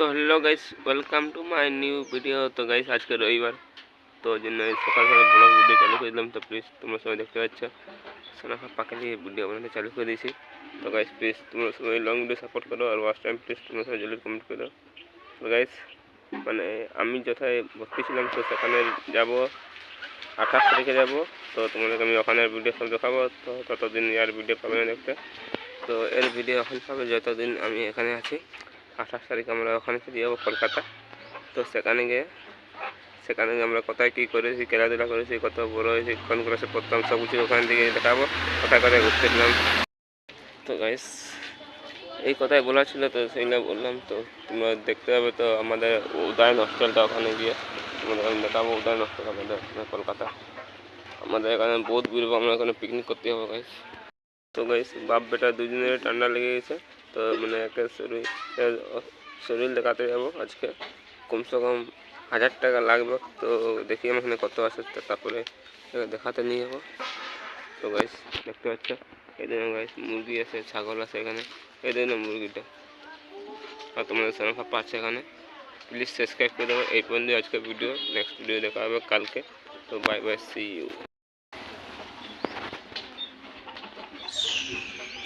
তো hello guys welcome to my new video তো guys আজকে রবিবার। তো ওই জন্য সকাল সকাল ব্লগ ভিডিও চালু করে দিলাম। তো প্লিজ তোমরা সবাই দেখতে পাচ্ছ সোনাফা পাকে দিয়ে ভিডিও বানাতে চালু করে দিয়েছি। তো গাইস প্লিজ তোমরা সবাই লং ভিডিও সাপোর্ট করো। আর ওয়াচ টাইম প্লিজ তোমরা সবাই জলদি কমেন্ট করো তো গাইস মানে আমি যথায় ভর্তি ছিলাম, তো সেখানে যাব। আঠাশ তারিখে যাব। তো তোমাদেরকে আমি ওখানের ভিডিও সব দেখাবো। তো ততদিন আর ভিডিও পাবে না দেখতে। তো এর ভিডিও এখন পাবে যতদিন আমি এখানে আছি। আঠাশ তারিখ আমরা ওখানে চলে যাব কলকাতা। তো সেখানে গিয়ে সেখানে গিয়ে আমরা কোথায় কী করেছি, খেলাধুলা করেছি, কত বড় হয়েছি, কোন ক্লাসে পড়তাম, সব কিছু ওখান থেকে দেখাবো, কোথায় কোথায় ঘুরতে গেলাম। তো গাইস এই কথাই বলা ছিল, তো সেইগুলো বললাম, তো তোমরা দেখতে পাবে, তো আমাদের উদয়ন হস্টেলটা ওখানে গিয়ে তোমাদের দেখাবো, উদয়ন হস্টেল আমাদের কলকাতা। আমাদের এখানে বহুত ঘুরবো আমরা এখানে পিকনিক করতে যাব গাইস তো গাইস বাপ বেটা দুজনের ঠান্ডা লেগে গেছে। তো মানে একে শরীর শরীর দেখাতে যাব আজকে। কমসে কম হাজার টাকা লাগবে, তো দেখি আমার এখানে কত আছে তারপরে দেখাতে নিয়ে যাব। তো গাইস দেখতে পাচ্ছ? জন্য গাইস মুরগি আছে, ছাগল আছে এখানে। এই জন্য মুরগিটা। আর তোমাদের চ্যানেল পাপা আছে এখানে। প্লিজ সাবস্ক্রাইব করে দেবো। এই পর্যন্ত আজকে ভিডিও নেক্সট ভিডিও দেখা হবে কালকে। তো বাই বাই সি ইউ